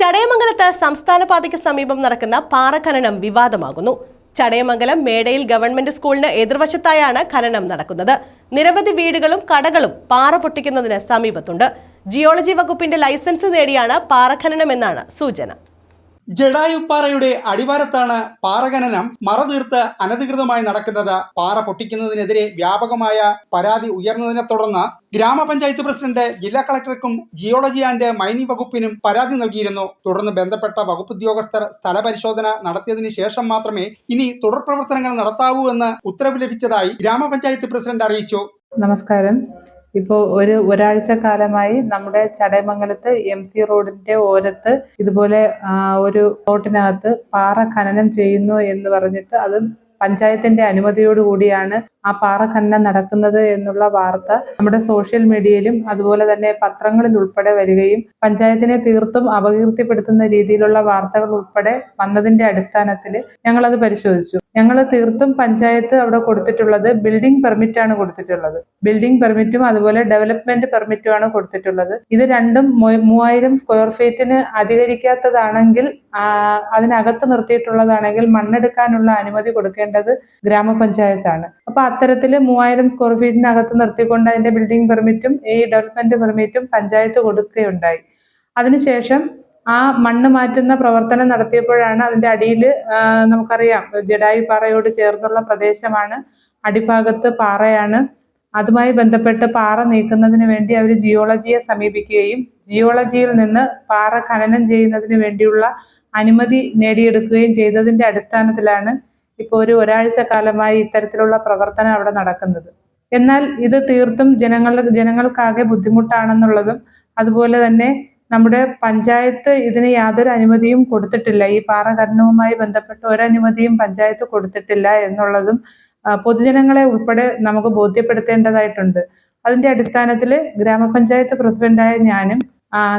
ചടയമംഗലത്ത് സംസ്ഥാന പാതയ്ക്ക് സമീപം നടക്കുന്ന പാറഖനനം വിവാദമാകുന്നു. ചടയമംഗലം മേടയിൽ ഗവൺമെന്റ് സ്കൂളിന് എതിർവശത്തായാണ് ഖനനം നടക്കുന്നത്. നിരവധി വീടുകളും കടകളും പാറ പൊട്ടിക്കുന്നതിന് സമീപത്തുണ്ട്. ജിയോളജി വകുപ്പിന്റെ ലൈസൻസ് നേടിയാണ് പാറഖനനം എന്നാണ് സൂചന. ജഡായുപ്പാറയുടെ അടിവാരത്താണ് പാറഖനനം മറതീർത്ത് അനധികൃതമായി നടക്കുന്നത്. പാറ പൊട്ടിക്കുന്നതിനെതിരെ വ്യാപകമായ പരാതി ഉയർന്നതിനെ തുടർന്ന് ഗ്രാമപഞ്ചായത്ത് പ്രസിഡന്റ് ജില്ലാ കളക്ടർക്കും ജിയോളജി ആൻഡ് മൈനിംഗ് വകുപ്പിനും പരാതി നൽകിയിരുന്നു. തുടർന്ന് ബന്ധപ്പെട്ട വകുപ്പ് ഉദ്യോഗസ്ഥർ സ്ഥലപരിശോധന നടത്തിയതിനു ശേഷം മാത്രമേ ഇനി തുടർ പ്രവർത്തനങ്ങൾ നടത്താവൂ എന്ന് ഉത്തരവ് ലഭിച്ചതായി ഗ്രാമപഞ്ചായത്ത് പ്രസിഡന്റ് അറിയിച്ചു. നമസ്കാരം. ഇപ്പോൾ ഒരു ഒരാഴ്ച കാലമായി നമ്മുടെ ചടയമംഗലത്ത് എം സി റോഡിന്റെ ഓരത്ത് ഇതുപോലെ ഒരു റോട്ടിനകത്ത് പാറ ഖനനം ചെയ്യുന്നു എന്ന് പറഞ്ഞിട്ട് അത് പഞ്ചായത്തിന്റെ അനുമതിയോടുകൂടിയാണ് ആ പാറ ഖനനം നടക്കുന്നത് എന്നുള്ള വാർത്ത നമ്മുടെ സോഷ്യൽ മീഡിയയിലും അതുപോലെ തന്നെ പത്രങ്ങളിൽ ഉൾപ്പെടെ വരികയും പഞ്ചായത്തിനെ തീർത്തും അപകീർത്തിപ്പെടുത്തുന്ന രീതിയിലുള്ള വാർത്തകൾ ഉൾപ്പെടെ വന്നതിന്റെ അടിസ്ഥാനത്തിൽ ഞങ്ങളത് പരിശോധിച്ചു. ഞങ്ങൾ തീർത്തും പഞ്ചായത്ത് അവിടെ കൊടുത്തിട്ടുള്ളത് ബിൽഡിംഗ് പെർമിറ്റ് ആണ് കൊടുത്തിട്ടുള്ളത്. ബിൽഡിംഗ് പെർമിറ്റും അതുപോലെ ഡെവലപ്മെന്റ് പെർമിറ്റും ആണ് കൊടുത്തിട്ടുള്ളത്. ഇത് രണ്ടും മൂവായിരം സ്ക്വയർ ഫീറ്റിന് അധികരിക്കാത്തതാണെങ്കിൽ അതിനകത്ത് നിർത്തിയിട്ടുള്ളതാണെങ്കിൽ മണ്ണെടുക്കാനുള്ള അനുമതി കൊടുക്കേണ്ടത് ഗ്രാമപഞ്ചായത്താണ്. അപ്പൊ അത്തരത്തിൽ മൂവായിരം സ്ക്വയർ ഫീറ്റിനകത്ത് നിർത്തിക്കൊണ്ട് അതിന്റെ ബിൽഡിംഗ് പെർമിറ്റും ഈ ഡെവലപ്മെന്റ് പെർമിറ്റും പഞ്ചായത്ത് കൊടുക്കുകയുണ്ടായി. അതിനുശേഷം ആ മണ്ണ് മാറ്റുന്ന പ്രവർത്തനം നടത്തിയപ്പോഴാണ് അതിന്റെ അടിയിൽ നമുക്കറിയാം ജഡായു പാറയോട് ചേർന്നുള്ള പ്രദേശമാണ് അടിഭാഗത്ത് പാറയാണ്. അതുമായി ബന്ധപ്പെട്ട് പാറ നീക്കുന്നതിന് വേണ്ടി അവർ ജിയോളജിയെ സമീപിക്കുകയും ജിയോളജിയിൽ നിന്ന് പാറ ഖനനം ചെയ്യുന്നതിന് വേണ്ടിയുള്ള അനുമതി നേടിയെടുക്കുകയും ചെയ്തതിന്റെ അടിസ്ഥാനത്തിലാണ് ഇപ്പോൾ ഒരു ഒരാഴ്ച കാലമായി ഇത്തരത്തിലുള്ള പ്രവർത്തനം അവിടെ നടക്കുന്നത്. എന്നാൽ ഇത് തീർത്തും ജനങ്ങൾ ജനങ്ങൾക്കാകെ ബുദ്ധിമുട്ടാണെന്നുള്ളതും അതുപോലെ തന്നെ നമ്മുടെ പഞ്ചായത്ത് ഇതിന് യാതൊരു അനുമതിയും കൊടുത്തിട്ടില്ല. ഈ പാറ ഖനനവുമായി ബന്ധപ്പെട്ട ഒരനുമതിയും പഞ്ചായത്ത് കൊടുത്തിട്ടില്ല എന്നുള്ളതും പൊതുജനങ്ങളെ ഉൾപ്പെടെ നമുക്ക് ബോധ്യപ്പെടുത്തേണ്ടതായിട്ടുണ്ട്. അതിന്റെ അടിസ്ഥാനത്തിൽ ഗ്രാമപഞ്ചായത്ത് പ്രസിഡന്റായ ഞാനും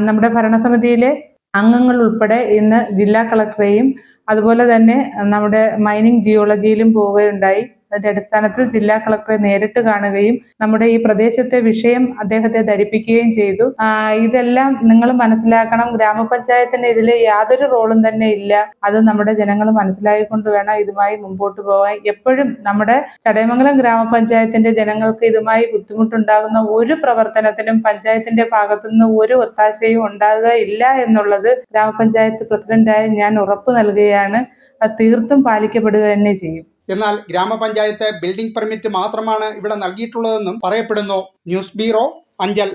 നമ്മുടെ ഭരണസമിതിയിലെ അംഗങ്ങൾ ഉൾപ്പെടെ ഇന്ന് ജില്ലാ കളക്ടറേയും അതുപോലെ തന്നെ നമ്മുടെ മൈനിങ് ജിയോളജിയിലും പോവുകയുണ്ടായി. അതിന്റെ അടിസ്ഥാനത്തിൽ ജില്ലാ കളക്ടറെ നേരിട്ട് കാണുകയും നമ്മുടെ ഈ പ്രദേശത്തെ വിഷയം അദ്ദേഹത്തെ ധരിപ്പിക്കുകയും ചെയ്തു. ഇതെല്ലാം നിങ്ങൾ മനസ്സിലാക്കണം. ഗ്രാമപഞ്ചായത്തിന് ഇതിൽ യാതൊരു റോളും തന്നെ ഇല്ല. അത് നമ്മുടെ ജനങ്ങൾ മനസ്സിലായിക്കൊണ്ട് വേണം ഇതുമായി മുമ്പോട്ട് പോകാൻ. എപ്പോഴും നമ്മുടെ ചടയമംഗലം ഗ്രാമപഞ്ചായത്തിന്റെ ജനങ്ങൾക്ക് ഇതുമായി ബുദ്ധിമുട്ടുണ്ടാകുന്ന ഒരു പ്രവർത്തനത്തിനും പഞ്ചായത്തിന്റെ ഭാഗത്തുനിന്ന് ഒരു ഒത്താശയും ഉണ്ടാകുകയില്ല എന്നുള്ളത് ഗ്രാമപഞ്ചായത്ത് പ്രസിഡന്റായ ഞാൻ ഉറപ്പു നൽകുകയാണ്. അത് തീർത്തും പാലിക്കപ്പെടുക തന്നെ ചെയ്യും. എന്നാൽ ഗ്രാമപഞ്ചായത്ത് ബിൽഡിംഗ് പെർമിറ്റ് മാത്രമാണ് ഇവിടെ നൽകിയിട്ടുള്ളതെന്നും പറയപ്പെടുന്നു. News bureau Anchal.